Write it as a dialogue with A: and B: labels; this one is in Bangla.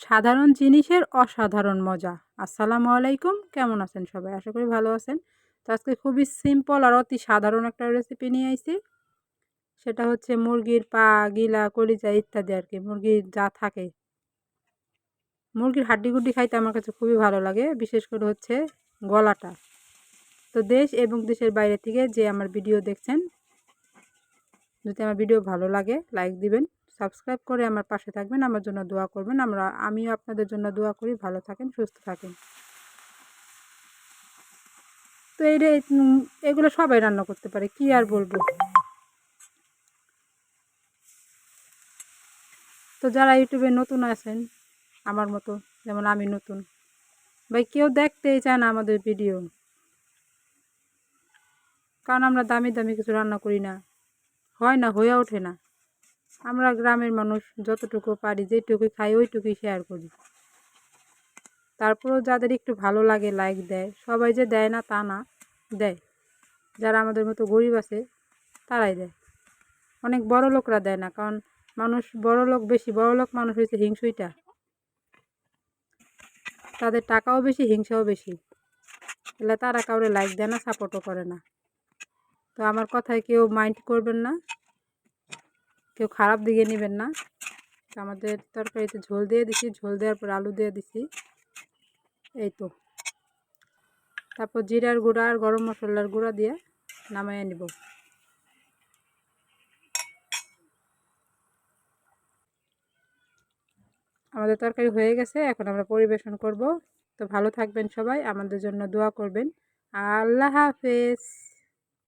A: সাধারণ জিনিসের অসাধারণ মজা। আসসালামু আলাইকুম। কেমন আছেন সবাই? আশা করি ভালো আছেন। তো আজকে খুবই সিম্পল আর অতি সাধারণ একটা রেসিপি নিয়ে আইছি। সেটা হচ্ছে মুরগির পা, গিলা, কলিজা ইত্যাদি আর কি। মুরগির যা থাকে। মুরগির হাড্ডি গুড্ডি খাইতে আমার কাছে খুবই ভালো লাগে, বিশেষ করে হচ্ছে গলাটা। তো দেশ এবং দেশের বাইরে থেকে যে আমার ভিডিও দেখছেন, যদি আমার ভিডিও ভালো লাগে, লাইক দিবেন। সাবস্ক্রাইব করে আমার পাশে থাকবেন, আমার জন্য দোয়া করবেন। আমরা, আমিও আপনাদের জন্য দোয়া করি। ভালো থাকেন, সুস্থ থাকেন। তো এই এগুলো সবাই রান্না করতে পারে, কি আর বলব? তো যারা ইউটিউবে নতুন আছেন, আমার মতো, যেমন আমি নতুন, ভাই কেউ দেখতেই চায় না আমাদের ভিডিও। কারণ আমরা দামি দামি কিছু রান্না করি না। হয় না, হয়ে ওঠে না। আমরা গ্রামের মানুষ, যতটুকু পারি যেটুকু খাই, ওইটুকুই শেয়ার করি। তারপরেও যাদের একটু ভালো লাগে লাইক দেয়, সবাই যে দেয় না, তা না, দেয়। যারা আমাদের মতো গরিব আছে, তারাই দেয়। অনেক বড় লোকরা দেয় না, কারণ মানুষ বড় লোক বেশি, বড় লোক মানুষ হয়েছে হিংসুইটা। তাদের টাকাও বেশি, হিংসাও বেশি। এলে তারা কাউরে লাইক দেয় না সাপোর্টও করে না। তো আমার কথায় কেউ মাইন্ড করবেন না। কেউ খারাপ দিকে নেবেন না। আমাদের তরকারিতে ঝোল দিয়ে দিছি, ঝোল দেওয়ার পর আলু দিয়ে দিছি। এই তো। তারপর জিরার গুঁড়া আর গরম মশলার গুঁড়া দিয়ে নামাইয়ে নিব। আমাদের তরকারি হয়ে গেছে, এখন আমরা পরিবেশন করব। তো ভালো থাকবেন সবাই, আমাদের জন্য দোয়া করবেন। আল্লাহ হাফেজ।